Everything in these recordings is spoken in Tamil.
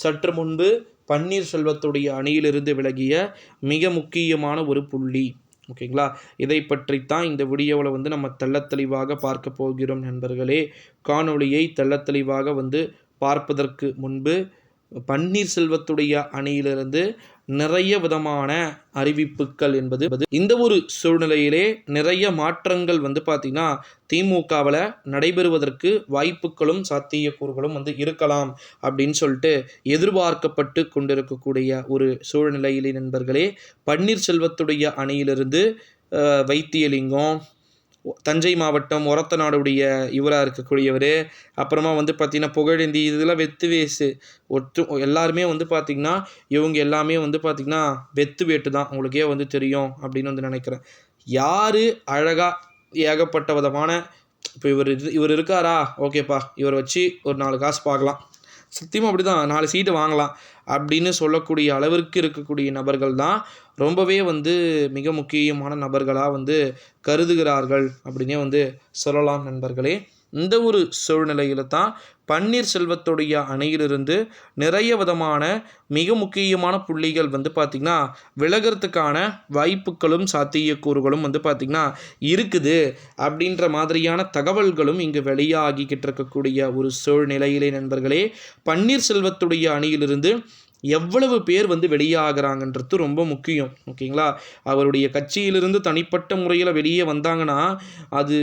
சற்று முன்பு பன்னீர்செல்வத்துடைய அணியிலிருந்து விலகிய மிக முக்கியமான ஒரு புள்ளி. ஓகேங்களா? இதை பற்றித்தான் இந்த வீடியோவில் வந்து நம்ம தெள்ளத்தெளிவாக பார்க்க போகிறோம் நண்பர்களே. காணொளியை தெள்ளத்தெளிவாக வந்து பார்ப்பதற்கு முன்பு பன்னீர்செல்வத்துடைய அணியிலிருந்து நிறைய விதமான அறிவிப்புகள் என்பது இந்த ஒரு சூழ்நிலையிலே நிறைய மாற்றங்கள் வந்து பார்த்திங்கன்னா திமுகவில் நடைபெறுவதற்கு வாய்ப்புகளும் சாத்தியக்கூறுகளும் வந்து இருக்கலாம் அப்படின்னு சொல்லிட்டு எதிர்பார்க்கப்பட்டு கொண்டிருக்கக்கூடிய ஒரு சூழ்நிலையிலே நண்பர்களே பன்னீர்செல்வத்துடைய அணியிலிருந்து வைத்தியலிங்கம் தஞ்சை மாவட்டம் ஒரத்தநாடுடைய இவராக இருக்கக்கூடியவர். அப்புறமா வந்து பார்த்திங்கன்னா புகழேந்தி இதெல்லாம் வெத்து வேசு. ஒத்து எல்லாருமே வந்து பார்த்திங்கன்னா இவங்க எல்லாமே வந்து பார்த்திங்கன்னா வெத்து வேட்டு தான். உங்களுக்கே வந்து தெரியும் அப்படின்னு வந்து நினைக்கிறேன். யார் அழகாக ஏகப்பட்ட விதமான இப்போ இவர் இது- இவர் இருக்காரா? ஓகேப்பா. இவரை வச்சு ஒரு நாலு காசு பார்க்கலாம். சத்தியமாக அப்படி தான் நாலு சீட்டு வாங்கலாம் அப்படின்னு சொல்லக்கூடிய அளவிற்கு இருக்கக்கூடிய நபர்கள் தான் ரொம்பவே வந்து மிக முக்கியமான நபர்களாக வந்து கருதுகிறார்கள் அப்படின்னே வந்து சொல்லலாம் நண்பர்களே. இந்த ஒரு சூழ்நிலையில தான் பன்னீர்செல்வத்துடைய அணையிலிருந்து நிறைய விதமான மிக முக்கியமான புள்ளிகள் வந்து பார்த்திங்கன்னா விலகிறதுக்கான வாய்ப்புகளும் சாத்தியக்கூறுகளும் வந்து பார்த்திங்கன்னா இருக்குது அப்படின்ற மாதிரியான தகவல்களும் இங்கு வெளியாகிக்கிட்டு இருக்கக்கூடிய ஒரு சூழ்நிலையிலே நண்பர்களே பன்னீர்செல்வத்துடைய அணியிலிருந்து எவ்வளவு பேர் வந்து வெளியாகிறாங்கன்றது ரொம்ப முக்கியம் ஓகேங்களா? அவருடைய கட்சியிலிருந்து தனிப்பட்ட முறையில் வெளியே வந்தாங்கன்னா அது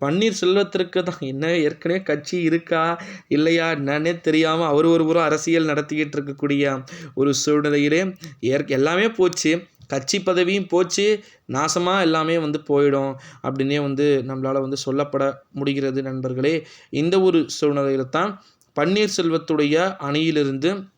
பன்னீர்செல்வத்திற்கு தான். என்ன ஏற்கனவே கட்சி இருக்கா இல்லையா என்னன்னே தெரியாமல் அவர் ஒரு அரசியல் நடத்திக்கிட்டு இருக்கக்கூடிய ஒரு சூழ்நிலையிலே ஏற்க எல்லாமே போச்சு. கட்சி பதவியும் போச்சு. நாசமாக எல்லாமே வந்து போயிடும் அப்படின்னே வந்து நம்மளால் வந்து சொல்லப்பட முடிகிறது நண்பர்களே. இந்த ஒரு சூழ்நிலையில் தான் பன்னீர்செல்வத்துடைய அணியிலிருந்து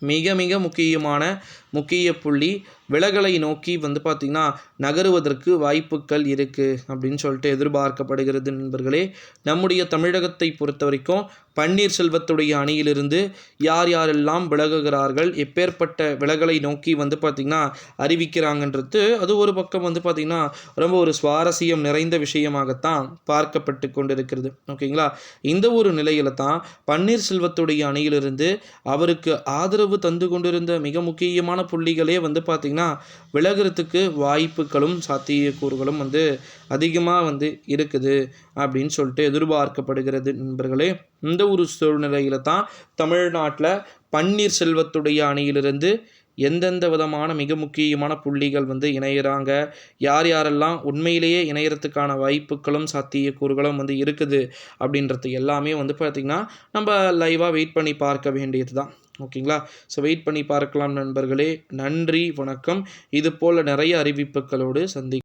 மிக மிக முக்கியமான முக்கிய புள்ளி விலகலை நோக்கி வந்து பார்த்திங்கன்னா நகருவதற்கு வாய்ப்புகள் இருக்குது அப்படின்னு சொல்லிட்டு எதிர்பார்க்கப்படுகிறது நண்பர்களே. நம்முடைய தமிழகத்தை பொறுத்த வரைக்கும் பன்னீர்செல்வத்துடைய அணியிலிருந்து யார் யாரெல்லாம் விலகுகிறார்கள் எப்பேற்பட்ட விலகலை நோக்கி வந்து பார்த்திங்கன்னா அறிவிக்கிறாங்கன்றது அது ஒரு பக்கம் வந்து பார்த்திங்கன்னா ரொம்ப ஒரு சுவாரஸ்யம் நிறைந்த விஷயமாகத்தான் பார்க்கப்பட்டு கொண்டிருக்கிறது. ஓகேங்களா? இந்த ஒரு நிலையில் தான் பன்னீர்செல்வத்துடைய அணியிலிருந்து அவருக்கு ஆதரவு தந்து கொண்டிருந்த மிக முக்கியமான புள்ளிகளே வந்து பார்த்திங்கன்னா பார்த்திங்கன்னா விலகிறதுக்கு வாய்ப்புகளும் சாத்தியக்கூறுகளும் வந்து அதிகமாக வந்து இருக்குது அப்படின்னு சொல்லிட்டு எதிர்பார்க்கப்படுகிறது நண்பர்களே. இந்த ஒரு சூழ்நிலையில தான் தமிழ்நாட்டில் பன்னீர்செல்வத்துடைய அணியிலிருந்து எந்தெந்த விதமான மிக முக்கியமான புள்ளிகள் வந்து இணையிறாங்க? யார் யாரெல்லாம் உண்மையிலேயே இணையறதுக்கான வாய்ப்புகளும் சாத்தியக்கூறுகளும் வந்து இருக்குது அப்படின்றது எல்லாமே வந்து பார்த்திங்கன்னா நம்ம லைவாக வெயிட் பண்ணி பார்க்க வேண்டியது தான் ஓகேங்களா? ஸோ வெயிட் பண்ணி பார்க்கலாம் நண்பர்களே. நன்றி வணக்கம். இது போல் நிறைய அறிவிப்புகளோடு சந்தி